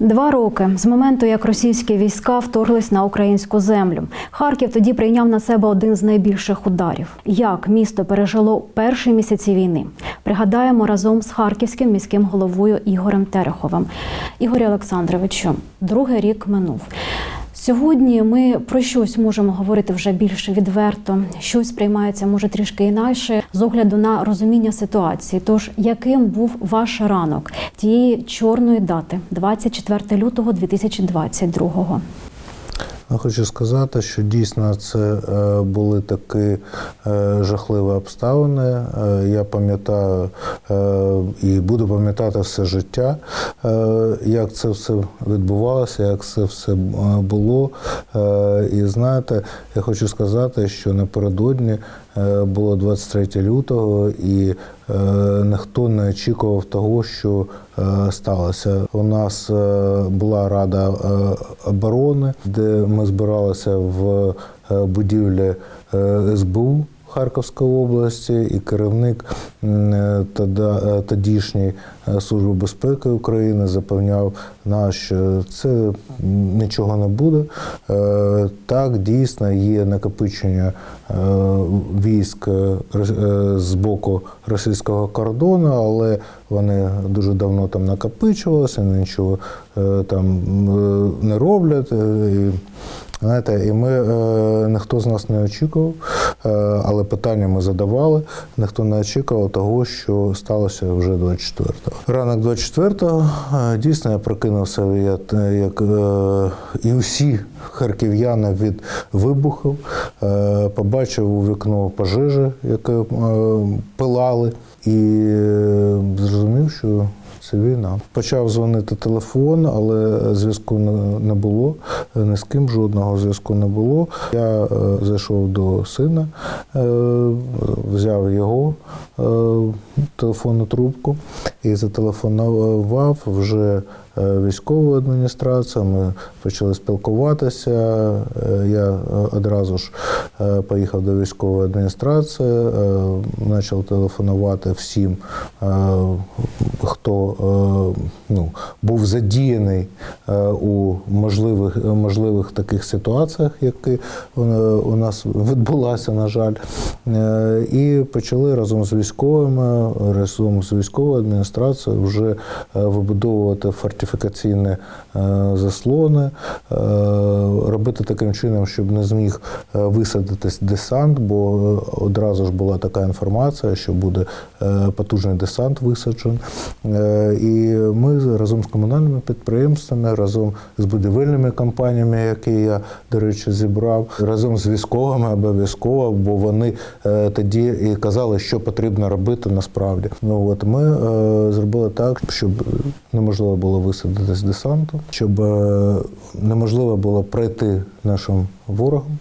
Два роки з моменту, як російські війська вторглись на українську землю. Харків тоді прийняв на себе один з найбільших ударів. Як місто пережило перші місяці війни? Пригадаємо разом з харківським міським головою Ігорем Тереховим. Ігорі Олександровичу, другий рік минув. Сьогодні ми про щось можемо говорити вже більш відверто. Щось сприймається може трішки інакше з огляду на розуміння ситуації. Тож, яким був ваш ранок тієї чорної дати, 24 лютого 2022-го? Я хочу сказати, що дійсно це е, були такі е, жахливі обставини. Е, Я пам'ятаю і буду пам'ятати все життя, як це все відбувалося, як це все було. І знаєте, я хочу сказати, що напередодні було 23 лютого, і е, ніхто не очікував того, що е, сталося. У нас е, була рада е, оборони, де ми збиралися в е, будівлі е, СБУ. Харківської області і керівник е, е, тодішньої е, Служби безпеки України запевняв нас, що це нічого не буде. Так, дійсно є накопичення військ з боку російського кордону, але вони дуже давно там накопичувалися, нічого там не роблять. Знаєте, і ми е, ніхто з нас не очікував, е, але питання ми задавали. Ніхто не очікував того, що сталося вже 24-го. Ранок 24-го е, дійсно я прокинувся як, як і усі харків'яни від вибухів. Побачив у вікно пожежі, яке пилали, і зрозумів, що це війна. Почав дзвонити телефон, але зв'язку не- було. Ні з ким жодного зв'язку не було. Я е, зайшов до сина, е, взяв його е, телефонну трубку і зателефонував вже е, військову адміністрацію. Ми почали спілкуватися. Е, Я е, одразу ж поїхав до військової адміністрації, почав телефонувати всім, хто ну, був задіяний у можливих, можливих таких ситуаціях, які у нас відбулася, на жаль. І почали разом з військовими, разом з військовою адміністрацією вже вибудовувати фортифікаційні е, заслони, е, робити таким чином, щоб не зміг е, висадитись десант, бо одразу ж була така інформація, що буде потужний десант висаджений. Е, І ми разом з комунальними підприємствами, разом з будівельними компаніями, які я, до речі, зібрав, разом з військовими обов'язково, бо вони е, тоді і казали, що потрібно робити насправді. Ну от ми е, зробили так, щоб неможливо було висадити з десанту, щоб е, неможливо було пройти нашим ворогам.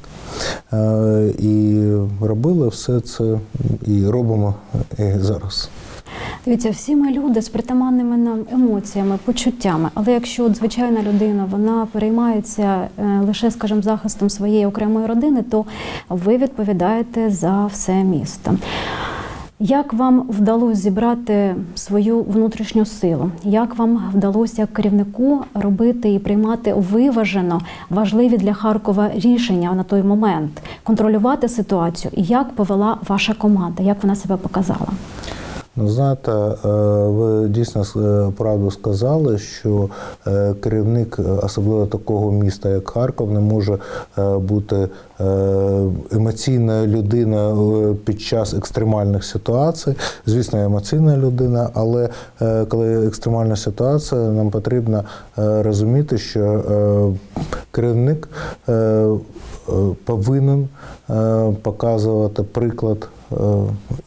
Е, І робили все це і робимо і зараз. Дивіться, всі ми люди з притаманними нам емоціями, почуттями. Але якщо от звичайна людина вона переймається е, лише, скажімо, захистом своєї окремої родини, то ви відповідаєте за все місто. Як вам вдалося зібрати свою внутрішню силу? Як вам вдалося керівнику робити і приймати виважено важливі для Харкова рішення на той момент, контролювати ситуацію? І як повела ваша команда? Як вона себе показала? Ну, знаєте, е, ви дійсно е, правду сказали, що е, керівник, особливо такого міста, як Харків, не може бути емоційною людиною під час екстремальних ситуацій. Звісно, емоційна людина, але коли екстремальна ситуація, нам потрібно розуміти, що керівник повинен показувати приклад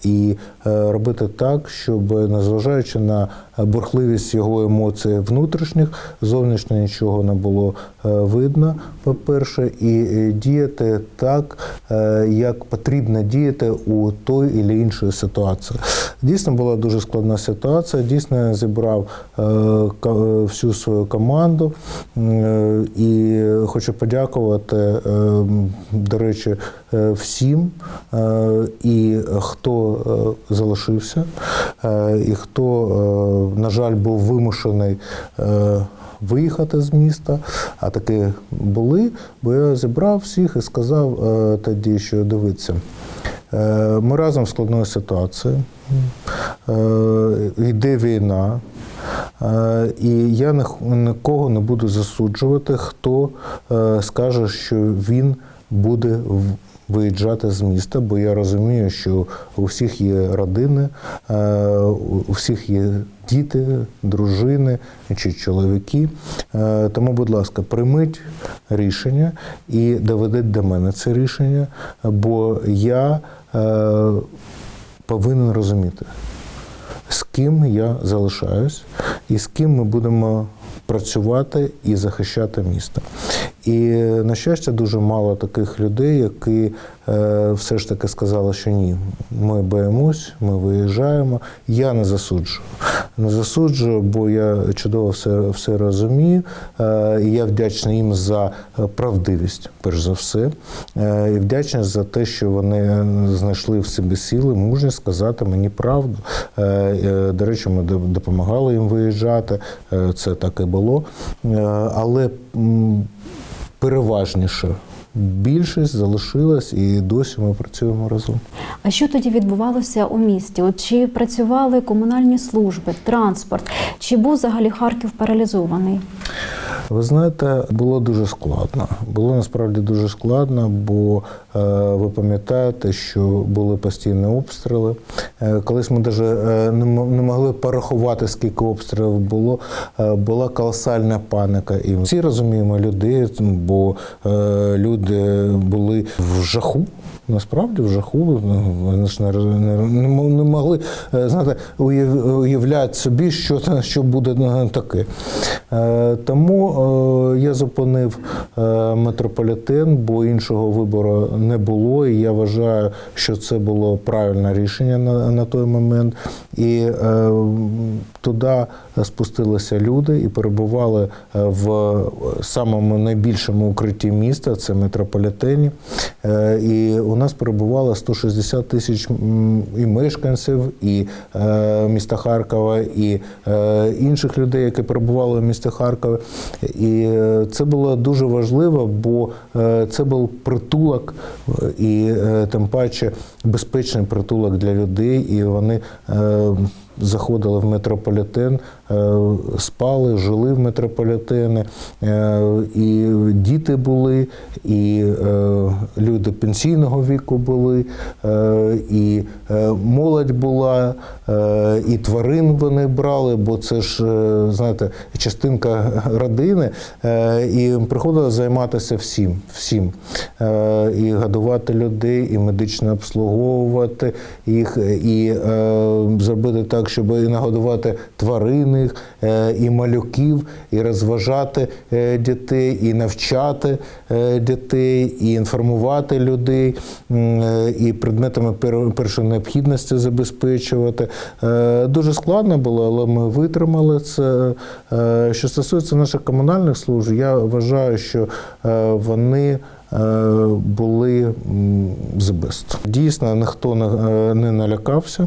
і робити так, щоб незважаючи на бурхливість його емоцій внутрішніх, зовнішньо нічого не було е, видно, по-перше, і е, діяти так, е, як потрібно діяти у той і іншої ситуації. Дійсно була дуже складна ситуація. Дійсно я зібрав е, е, всю свою команду е, і хочу подякувати, е, до речі, е, всім, е, і хто е, залишився, е, і хто, е, на жаль, був вимушений. е, Виїхати з міста, а таки були, бо я зібрав всіх і сказав тоді, що дивіться, е, ми разом в складної ситуації, йде війна, і я нікого не буду засуджувати, хто скаже, що він буде виїжджати з міста, бо я розумію, що у всіх є родини, е, у всіх є діти, дружини чи чоловіки. Е, Тому, будь ласка, прийміть рішення і доведіть до мене це рішення, бо я е, повинен розуміти, з ким я залишаюсь і з ким ми будемо працювати і захищати місто. І на щастя, дуже мало таких людей, які е, все ж таки сказали, що ні, ми боїмось, ми виїжджаємо. Я не засуджую. Не засуджую, бо я чудово все, все розумію. Е, і я вдячний їм за е, правдивість, перш за все. Е, і вдячний за те, що вони знайшли в собі сили, мужність сказати мені правду. Е, е, До речі, ми допомагали їм виїжджати. Е, Це так і було. Е, Але переважніше більшість залишилась і досі ми працюємо разом. А що тоді відбувалося у місті? От чи працювали комунальні служби, транспорт? Чи був взагалі Харків паралізований? Ви знаєте, було дуже складно. Було насправді дуже складно, бо е, ви пам'ятаєте, що були постійні обстріли. Е, колись ми навіть е, не могли порахувати, скільки обстрілів було. Була колосальна паніка. І всі розуміємо людей, бо люди були в жаху. Насправді в жаху ну, вони ж не, не, не могли знаєте, уявляти собі, що, що буде таке. Тому я зупинив е, метрополітен, бо іншого вибору не було. І я вважаю, що це було правильне рішення на, на той момент. І е, туди спустилися люди і перебували е, в самому найбільшому укритті міста, це метрополітені. Е, І у нас перебувало 160 тисяч і мешканців, і е, міста Харкова, і е, інших людей, які перебували в місті Харкові. І е, це було дуже важливо, бо е, це був притулок, і е, тим паче безпечний притулок для людей, і вони. е, Заходили в метрополітен, спали, жили в метрополітені, е, і діти були, і е, люди пенсійного віку були, е, і е, молодь була, е, і тварин вони брали, бо це ж, е, знаєте, частинка родини, е, і приходило займатися всім, всім. Е, І годувати людей, і медично обслуговувати їх, і е, зробити так, щоб і нагодувати тварин їх, е, і малюків, і розважати е, дітей, і навчати е, дітей, і інформувати людей, і предметами першої необхідності забезпечувати. Дуже складно було, але ми витримали це. Що стосується наших комунальних служб, я вважаю, що вони. Е, Були the. Дійсно, ніхто не, е, налякався.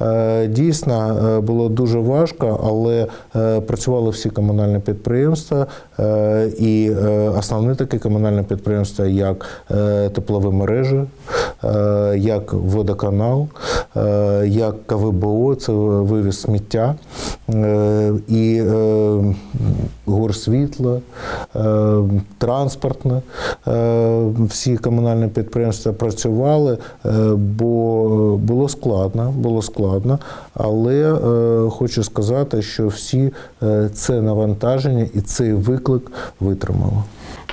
Е, Дійсно, було дуже важко, але працювали всі комунальні підприємства, і е, основні такі комунальні підприємства, як теплові мережі, як водоканал, як КВБО, це вивіз сміття, і горсвітло, е, транспортне. Е, Всі комунальні підприємства працювали, е, бо було складно, було складно, але е, хочу сказати, що всі е, це навантаження і цей виклик витримали.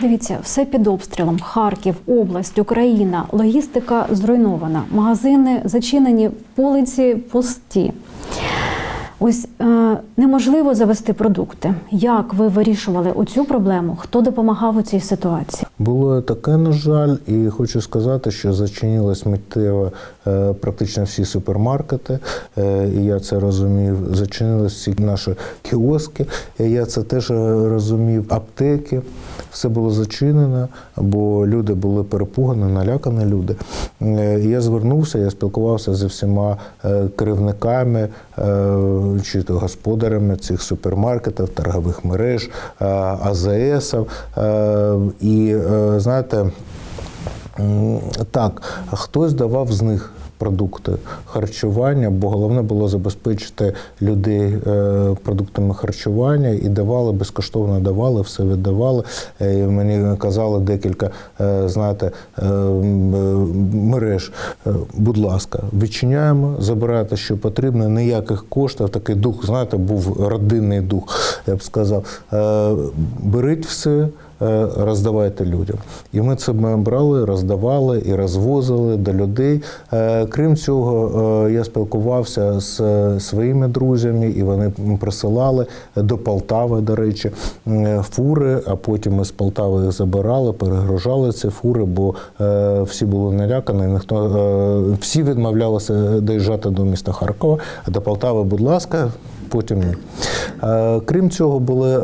Дивіться, все під обстрілом. Харків, область, Україна, логістика зруйнована, магазини зачинені, полиці пусті. Ось е, неможливо завести продукти. Як ви вирішували оцю проблему? Хто допомагав у цій ситуації? Було таке, на жаль, і хочу сказати, що зачинились миттєво е, практично всі супермаркети, е, і я це розумів. Зачинились всі наші кіоски, і я це теж розумів. Аптеки, все було зачинено, бо люди були перепугані, налякані люди. Е, Я звернувся, я спілкувався зі всіма е, керівниками чи то господарями цих супермаркетів, торгових мереж, АЗС, АЗСів. Е, І е, знаєте, Так, хтось давав з них продукти харчування, бо головне було забезпечити людей е, продуктами харчування і давали безкоштовно давали, все віддавали. Е, і Мені казали декілька, е, знаєте, мереж. Будь ласка, відчиняємо, забирайте, що потрібно, ніяких коштів. Такий дух, знаєте, був родинний дух, я б сказав. Беріть все роздавайте людям. І ми це ми брали, роздавали і розвозили до людей. Е, Крім цього, е, я спілкувався з е, своїми друзями, і вони присилали до Полтави, до речі, е, фури, а потім ми з Полтави їх забирали, перегружали ці фури, бо е, всі були налякані. Ніхто е, всі відмовлялися доїжджати до міста Харкова, а до Полтави, будь ласка, потім ні. Е, Крім цього, були е,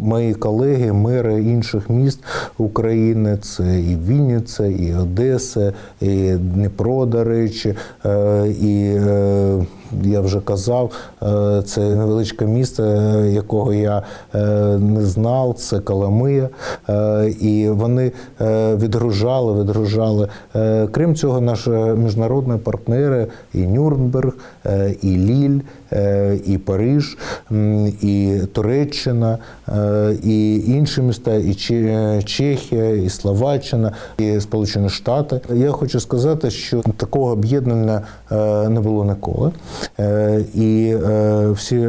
мої колеги, мери інших міст України. Це і Вінниця, і Одеса, і Дніпро, до речі, е, і я вже казав, е, це невеличке місто, е, якого я е, не знав, це Коломия. Е, І вони відгружали, відгружали. Крім цього, наші міжнародні партнери і Нюрнберг, і Ліль, і Париж, і Туреччина, і інші міста, і Че- Чехія, і Словаччина, і Сполучені Штати. Я хочу сказати, що такого об'єднання не було ніколи. Е, І е, всі е,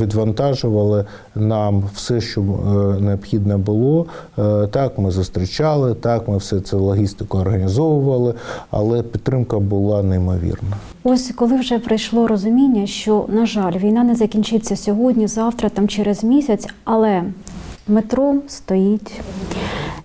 відвантажували нам все, що е, необхідне було. Е, Так, ми зустрічали, так, ми все це логістику організовували, але підтримка була неймовірна. Ось коли вже прийшло розуміння, що на жаль, війна не закінчиться сьогодні, завтра, там через місяць, але метро стоїть.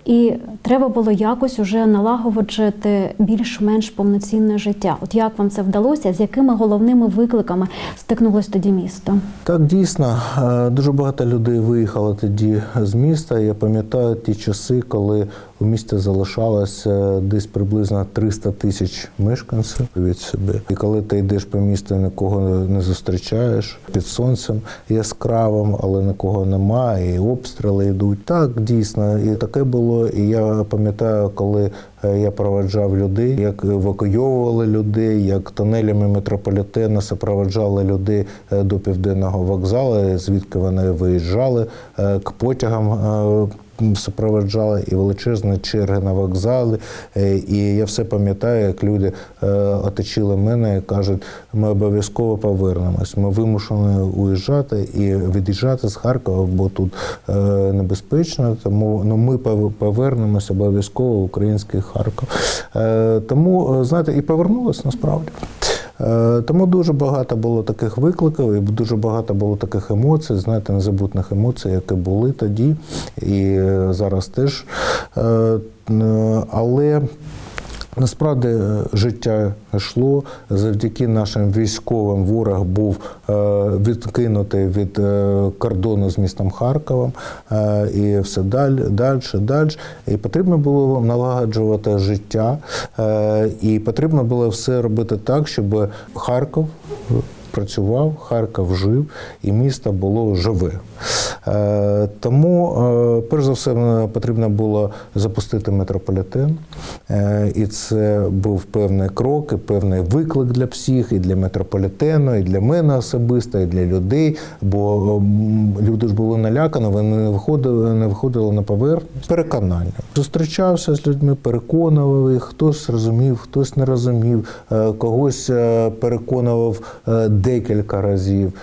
І треба було якось уже налагоджувати більш-менш повноцінне життя. От як вам це вдалося? З якими головними викликами стикнулось тоді місто? Так, дійсно, е, дуже багато людей виїхало тоді з міста. Я пам'ятаю ті часи, коли у місті залишалося десь приблизно 300 тисяч мешканців від себе. І коли ти йдеш по місту, нікого не зустрічаєш під сонцем яскравим, але нікого немає, і обстріли йдуть. Так, дійсно, і таке було. І я пам'ятаю, коли е, я проведжав людей, як евакуйовували людей, як тунелями метрополітена супроводжали людей е, до південного вокзалу, звідки вони виїжджали е, к потягам. Супроводжали і величезні черги на вокзали. Е, І я все пам'ятаю, як люди е, оточили мене і кажуть, ми обов'язково повернемось. Ми вимушені уїжджати і від'їжджати з Харкова, бо тут е, небезпечно. Тому ну, ми пов- повернемось обов'язково в український Харків. Тому, знаєте, і повернулись насправді. Е, Тому дуже багато було таких викликів, і дуже багато було таких емоцій, знаєте, незабутних емоцій, які були тоді, і е, зараз теж. Е, Але Насправді е, життя йшло завдяки нашим військовим. Ворог був е, відкинутий від е, кордону з містом Харковом і все далі, далі, далі. І потрібно було налагоджувати життя, і потрібно було все робити так, щоб Харків працював, Харків жив, і місто було живе. Е, Тому, е, перш за все, потрібно було запустити метрополітен. Е, І це був певний крок, і певний виклик для всіх, і для метрополітену, і для мене особисто, і для людей. Бо люди ж були налякані, вони не виходили, не виходили на поверхню. Переконання. Зустрічався з людьми, переконував їх, хтось розумів, хтось не розумів, когось переконував декілька разів,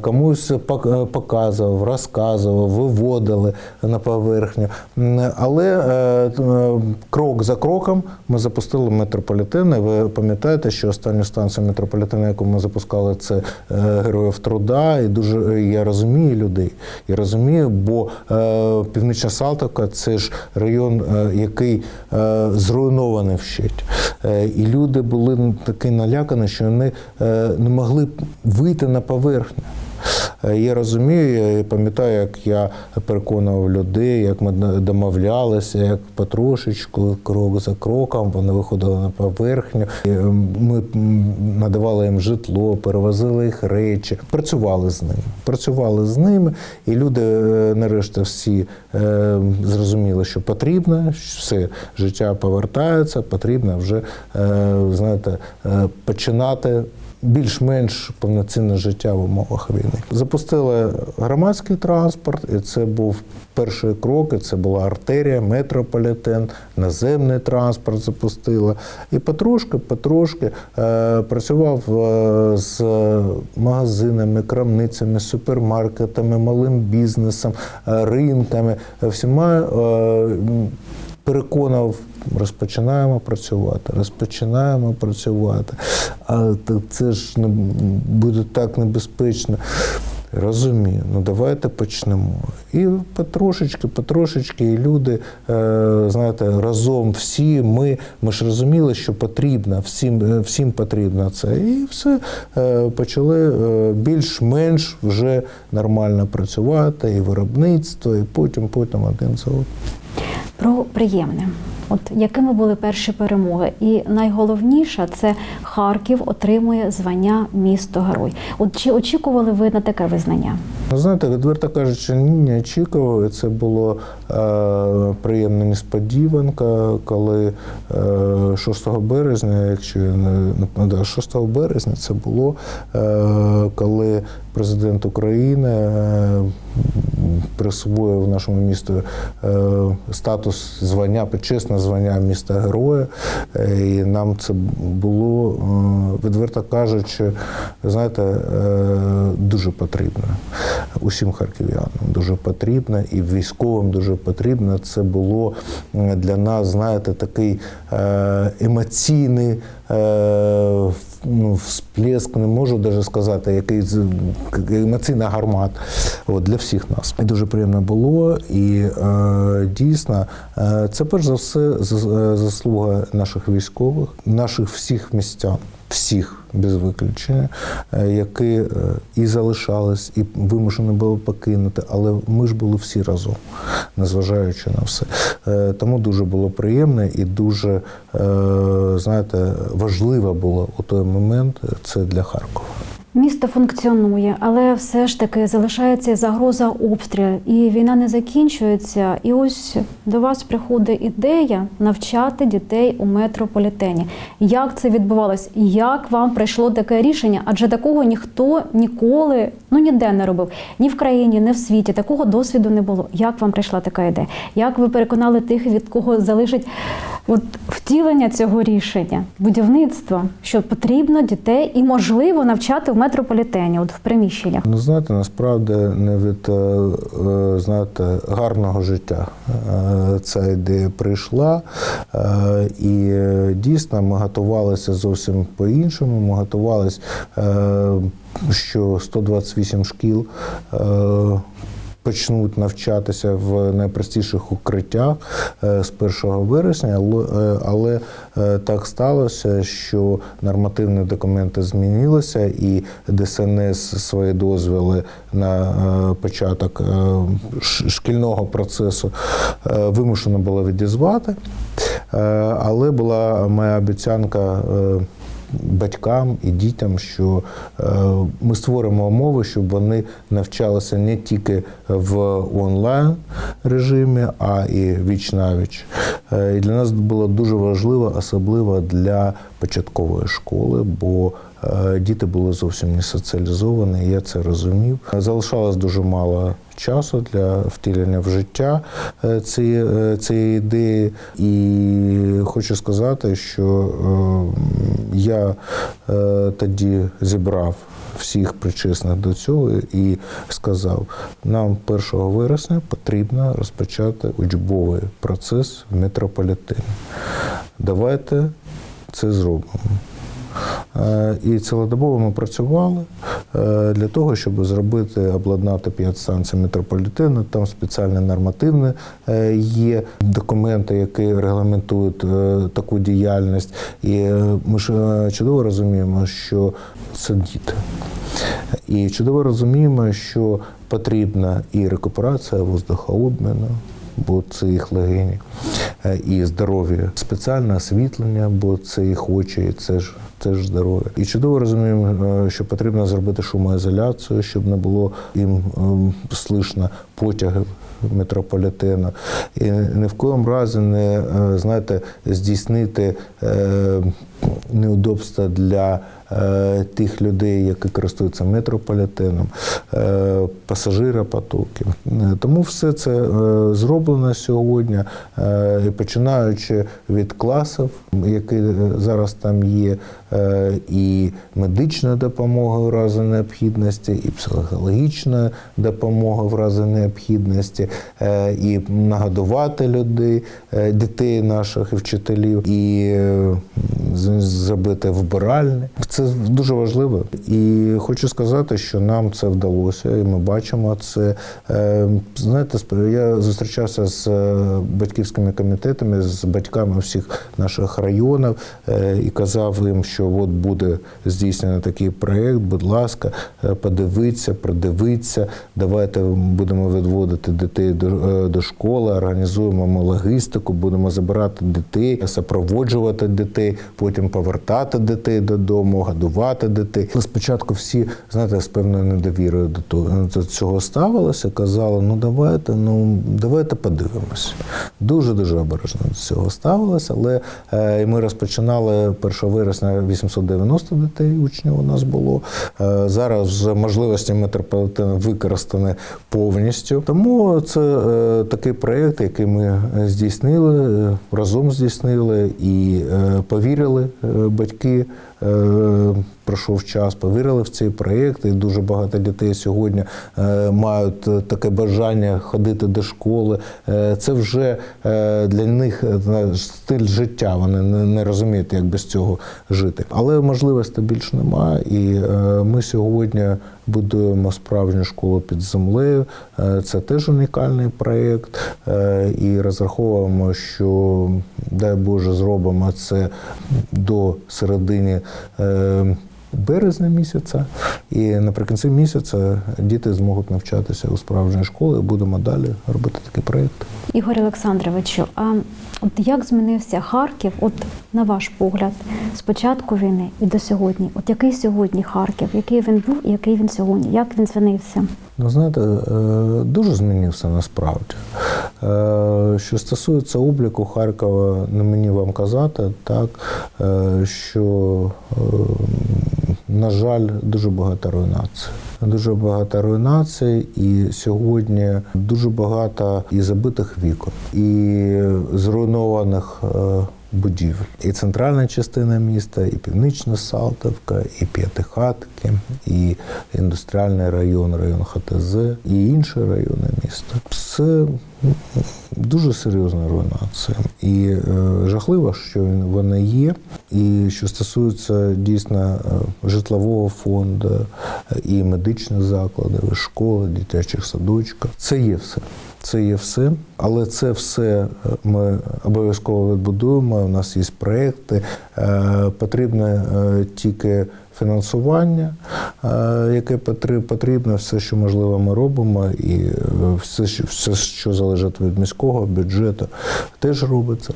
комусь пок- показував, розказував, виводили на поверхню. Але е, е, крок за кроком ми запустили метрополітен. Ви пам'ятаєте, що останню станцію метрополітену, яку ми запускали, це е, героїв труда. І дуже я розумію людей. Я розумію, бо Північна Салтовка це ж район, який зруйнований вщить. І люди були такі налякані, що вони не могли вийти на поверхню. Е, Я розумію, я пам'ятаю, як я переконував людей, як ми домовлялися, як потрошечку, крок за кроком, вони виходили на поверхню. Ми надавали їм житло, перевозили їх речі, працювали з ними. Працювали з ними, і люди е, нарешті всі е, зрозуміли, що потрібно, що все життя повертається, потрібно вже знаєте, починати більш-менш повноцінне життя в умовах війни. Запустили громадський транспорт, і це був перший крок. І це була артерія, метрополітен, наземний транспорт запустила. І потрошки, потрошки е, працював е, з магазинами, крамницями, супермаркетами, малим бізнесом, е, ринками, е, всіма. е, Переконав, розпочинаємо працювати, розпочинаємо працювати. А це ж не буде так небезпечно. Розумію, ну давайте почнемо. І потрошечки, потрошечки, і люди, е, знаєте, разом всі ми, ми ж розуміли, що потрібно, всім, е, всім потрібно це. І все е, почали більш-менш вже нормально працювати, і виробництво, і потім, потім один за одним. Про приємне. От якими були перші перемоги? І найголовніше це Харків отримує звання місто герой. От чи очікували ви на таке визнання? Ну, знаєте, відверто кажучи, ні, не очікував. Це було е, приємна несподіванка, коли е, 6 березня, якщо я не не пам'ятаю, 6 березня це було, е, коли президент України е, присвоїв нашому місту е, статус звання, почесне звання міста героя. Е, І нам це було, е, відверто кажучи, знаєте, дуже потрібно усім харків'янам. Дуже потрібно і військовим дуже потрібно. Це було для нас, знаєте, такий емоційний всплеск, не можу навіть сказати, який емоційна гармат от, для всіх нас. І дуже приємно було. І е, дійсно, е, це перш за все е, заслуга наших військових, наших всіх містян, всіх без виключення, е, які е, і залишались, і вимушені були покинути, але ми ж були всі разом, незважаючи на все. Е, Тому дуже було приємно і дуже, знаєте, важливо було у той момент це для Харкова. Місто функціонує, але все ж таки залишається загроза обстрілів, і війна не закінчується. І ось до вас приходить ідея навчати дітей у метрополітені. Як це відбувалось? Як вам прийшло таке рішення? Адже такого ніхто ніколи ну ніде не робив ні в країні, ні в світі. Такого досвіду не було. Як вам прийшла така ідея? Як ви переконали тих, від кого залежить от втілення цього рішення, будівництво, що потрібно дітей і можливо навчати в метрополітені, от в приміщеннях? Ну, знаєте, насправді не від е, е, знаєте, гарного життя е, ця ідея прийшла. І дійсно ми готувалися зовсім по-іншому. Ми готувалися, що 128 шкіл. Почнуть навчатися в найпростіших укриттях е, з 1 вересня, але, е, але е, так сталося, що нормативні документи змінилися, і ДСНС свої дозволи на початок шкільного процесу вимушено було відізвати. Але була моя обіцянка. Батькам і дітям, що е, ми створимо умови, щоб вони навчалися не тільки в онлайн режимі, а і віч навіч. Е, І для нас було дуже важливо, особливо для початкової школи, бо діти були зовсім не соціалізовані, я це розумів. Залишалось дуже мало часу для втілення в життя е, цієї, е, цієї ідеї. І хочу сказати, що е, я е, тоді зібрав всіх причесних до цього і сказав: нам 1 вересня потрібно розпочати учбовий процес в метрополітені. Давайте це зробимо. Е, І цілодобово ми працювали е, для того, щоб зробити, обладнати п'ять станцій метрополітену. Там спеціальні нормативні е, є документи, які регламентують таку діяльність. І ми ж чудово розуміємо, що це діти. І чудово розуміємо, що потрібна і рекуперація воздухообміну, бо це їх легені, е, і здоров'я, спеціальне освітлення, бо це їх очі, це ж. Це ж здоров'я. І чудово розуміємо, е, що потрібно зробити шумоізоляцію, щоб не було їм ем, слышно потягів метрополітену. І ні в коєму разі не е, знаєте, здійснити неудобства для тих людей, які користуються метрополітеном, е, пасажиропотоків. Е, Тому все це е, зроблено сьогодні, е, починаючи від класів, які е, зараз там є, е, і медичної допомоги в разі необхідності, і психологічної допомоги в разі необхідності, е, і нагодувати людей, е, дітей наших і вчителів, і е, з- зробити вбиральні. Це дуже важливо. І хочу сказати, що нам це вдалося, і ми бачимо це. Е, Знаєте, я зустрічався з е, батьківськими комітетами, з батьками всіх наших районів е, і казав їм, що от буде здійснено такий проєкт, будь ласка, подивіться, продивіться, давайте будемо відводити дітей до школи, організуємо ми логістику, будемо забирати дітей, супроводжувати дітей, потім повертати дітей додому, годувати. Але Спочатку всі, знаєте, з певною недовірою до того до цього ставилися, казали, ну давайте, ну давайте подивимося. Дуже дуже обережно до цього ставилися, але е, ми розпочинали 1 вересня 890 дітей учнів у нас було. Е, зараз можливості метрополітену використані повністю. Тому це е, такий проєкт, який ми здійснили, е, разом здійснили і е, повірили е, батьки. Е, Пройшов час, повірили в цей проєкт, і дуже багато дітей сьогодні е, мають е, таке бажання ходити до школи. Е, це вже для них стиль життя. Вони не, розуміють, як без цього жити. Але можливостей більше немає. І ми сьогодні будуємо справжню школу під землею. Це теж унікальний проєкт. І розраховуємо, що дай Боже, зробимо це до середини. Березня місяця, і наприкінці місяця діти зможуть навчатися у справжній школі. Будемо далі робити такі проєкти. Ігор Олександровичу, а от як змінився Харків, от на ваш погляд, з початку війни і до сьогодні? От який сьогодні Харків, який він був і який він сьогодні? Як він змінився? Ну, знаєте, е, дуже змінився насправді. Е, Що стосується обліку Харкова, не мені вам казати, так, е, що, на жаль, дуже багато руйнацій. Дуже багато руйнацій, і сьогодні дуже багато і забитих вікон, і зруйнованих е, будівель. І центральна частина міста, і північна Салтовка, і П'ятихатки, і індустріальний район, район ХТЗ, і інші райони міста. М, дуже серйозна руйнація. І е, жахливо, що вони є. І що стосується дійсно е, житлового фонду, е, і медичних закладів, і школи, дитячих садочків, це є все. Це є все, але це все е, ми обов'язково відбудуємо. У нас є проекти. Потрібне е, тільки фінансування, е, яке потрібно, все, що можливо, ми робимо, і е, все, що залежить від міського бюджету, теж робиться.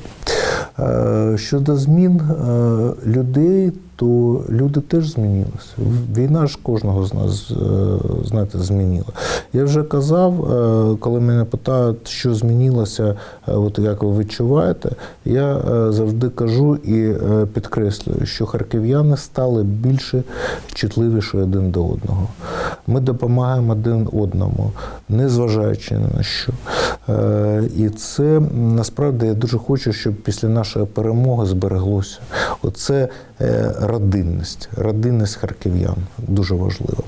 Е, Щодо змін е, людей, то люди теж змінилися. Війна ж кожного з нас е, знаєте, змінила. Я вже казав, коли мене питають, що змінилося, от як ви відчуваєте, я завжди кажу і підкреслюю, що харків'яни стали більше чутливіші один до одного. Ми допомагаємо один одному, незважаючи на що. І це насправді я дуже хочу, щоб після нашої перемоги збереглося. Оце е, родинність, родинність харків'ян дуже важливо.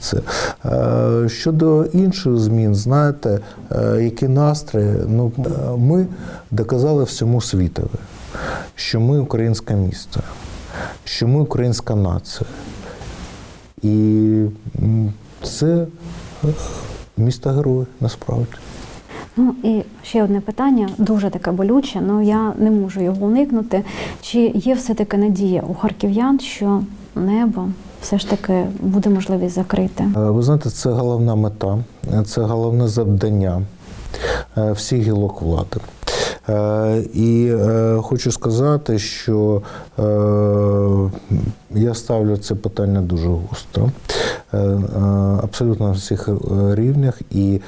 Це Е, щодо інших змін, знаєте, е, які настрої, ну ми доказали всьому світові, що ми українське місто, що ми українська нація. І це місто герой насправді. Ну і ще одне питання, дуже таке болюче, але я не можу його уникнути. Чи є все-таки надія у харків'ян, що небо все ж таки буде можливість закрити? Е, Ви знаєте, це головна мета, це головне завдання е, всіх гілок влади. Е, І е, хочу сказати, що е, я ставлю це питання дуже густро, е, абсолютно на всіх рівнях, і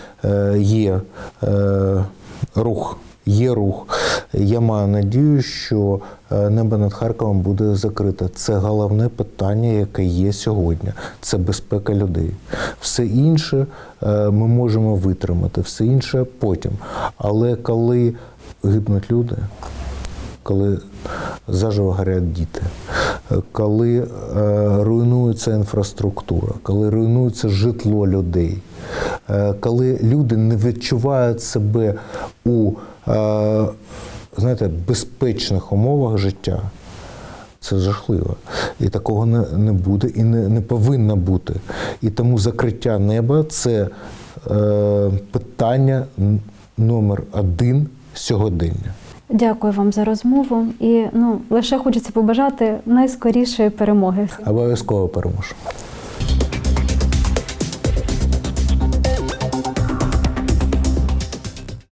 є рух. Є рух. Я маю надію, що небо над Харковом буде закрите. Це головне питання, яке є сьогодні. Це безпека людей. Все інше ми можемо витримати, все інше потім. Але коли гибнуть люди, коли заживо горять діти, коли е, руйнується інфраструктура, коли руйнується житло людей, е, коли люди не відчувають себе у е, знаєте, безпечних умовах життя. Це жахливо. І такого не, не буде і не, не повинно бути. І тому закриття неба це е, питання номер один сьогодення. Дякую вам за розмову. І ну лише хочеться побажати найскорішої перемоги. Обов'язково переможемо.